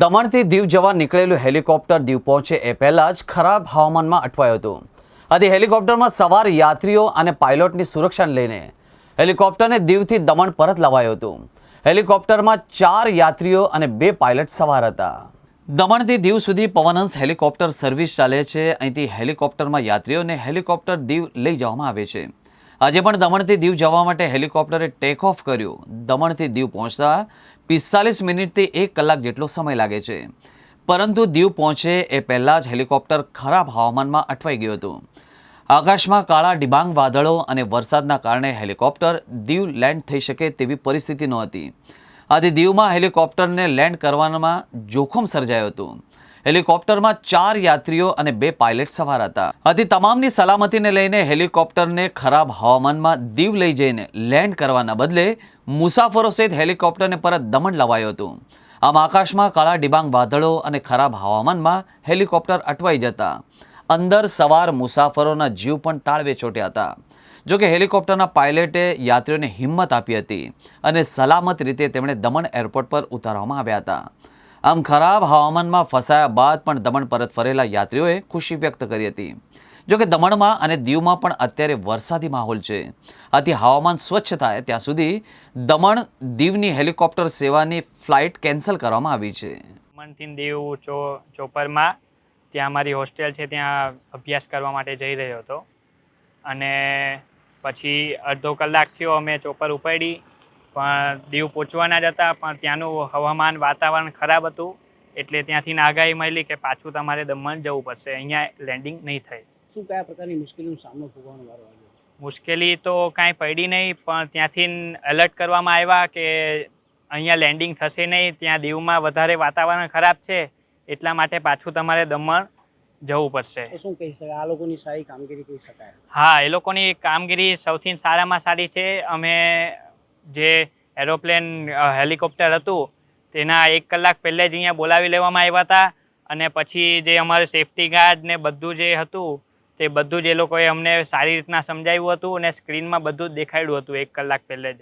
દમણથી દીવ જવા નીકળેલું હેલિકોપ્ટર દીવ પહોંચે એ પહેલાં જ ખરાબ હવામાનમાં અટવાયું હતું. આથી હેલિકોપ્ટરમાં સવાર યાત્રીઓ અને પાયલોટની સુરક્ષાને લઈને હેલિકોપ્ટરને દીવથી દમણ પરત લવાયું હતું. હેલિકોપ્ટરમાં ચાર યાત્રીઓ અને બે પાયલટ સવાર હતા. દમણથી દીવ સુધી પવનહંસ હેલિકોપ્ટર સર્વિસ ચાલે છે. અહીંથી હેલિકોપ્ટરમાં યાત્રીઓને હેલિકોપ્ટર દીવ લઈ જવામાં આવે છે. આજે પણ દમણથી દીવ જવા માટે હેલિકોપ્ટરે ટેક ઓફ કર્યું. દમણથી દીવ પહોંચતા પિસ્તાલીસ મિનિટથી એક કલાક જેટલો સમય લાગે છે. પરંતુ દીવ પહોંચે એ પહેલાં જ હેલિકોપ્ટર ખરાબ હવામાનમાં અટવાઈ ગયું હતું. આકાશમાં કાળા ડિબાંગ વાદળો અને વરસાદના કારણે હેલિકોપ્ટર દીવ લેન્ડ થઈ શકે તેવી પરિસ્થિતિ નહોતી. આથી દીવમાં હેલિકોપ્ટરને લેન્ડ કરવામાં જોખમ સર્જાયું હતું. હેલિકોપ્ટરમાં ચાર યાત્રીઓ અને બે પાયલટ સવાર હતા. આથી તમામની સલામતીને લઈને હેલિકોપ્ટરને ખરાબ હવામાનમાં દીવ લઈ જઈને લેન્ડ કરવાના બદલે મુસાફરો સહિત હેલિકોપ્ટરને પરત દમણ લવાયું હતું. આમ આકાશમાં કાળા ડિબાંગ વાદળો અને ખરાબ હવામાનમાં હેલિકોપ્ટર અટવાઈ જતા. અંદર સવાર મુસાફરોના જીવ પણ તાળવે ચોટ્યા હતા. જોકે હેલિકોપ્ટરના પાયલટે યાત્રીઓને હિંમત આપી હતી અને સલામત રીતે તેમણે દમણ એરપોર્ટ પર ઉતારવામાં આવ્યા હતા. આમ ખરાબ હવામાનમાં ફસાયા બાદ પણ દમણ પરત ફરેલા યાત્રીઓએ ખુશી વ્યક્ત કરી હતી. જોકે દમણમાં અને દીવમાં પણ અત્યારે વરસાદી માહોલ છે. આથી હવામાન સ્વચ્છ થાય ત્યાં સુધી દમણ દીવની હેલિકોપ્ટર સેવાની ફ્લાઇટ કેન્સલ કરવામાં આવી છે. દમણથી દીવ ચો, ચોપરમાં ત્યાં અમારી હોસ્ટેલ છે ત્યાં અભ્યાસ કરવા માટે જઈ રહ્યો હતો. અને પછી અડધો કલાક અમે ચોપર ઉપાડી. પણ દીવ પહોંચવાના જ હતા પણ ત્યાંનું હવામાન વાતાવરણ ખરાબ હતું એટલે ત્યાંથી આગાહી મળી કે પાછું તમારે દમણ જવું પડશે. અહીંયા લેન્ડિંગ નહીં થાય. શું કયા પ્રકારની મુશ્કેલીનો સામનો ભોગવવાનો વારો આવ્યો મુશ્કેલી તો કાંઈ પડી નહીં પણ ત્યાંથી એલર્ટ કરવામાં આવ્યા કે અહીંયા લેન્ડિંગ થશે નહીં ત્યાં દીવમાં વધારે વાતાવરણ ખરાબ છે એટલા માટે પાછું તમારે દમણ જવું પડશે. શું કહી શકાય? આ લોકોની સારી કામગીરી કહી શકાય. હા એ લોકોની કામગીરી સૌથી સારામાં સારી છે. અમે જે એરોપ્લેન હેલિકોપ્ટર હતું, તેના એક કલાક પહેલે જ અહીંયા બોલાવી લેવામાં આવ્યા હતા. અને પછી જે અમારે સેફટી ગાર્ડ ને બધું જે હતું, તે બધું જ એ લોકોએ અમને સારી રીતના સમજાવ્યું હતું અને સ્ક્રીનમાં બધું જ દેખાડ્યું હતું એક કલાક પહેલે જ.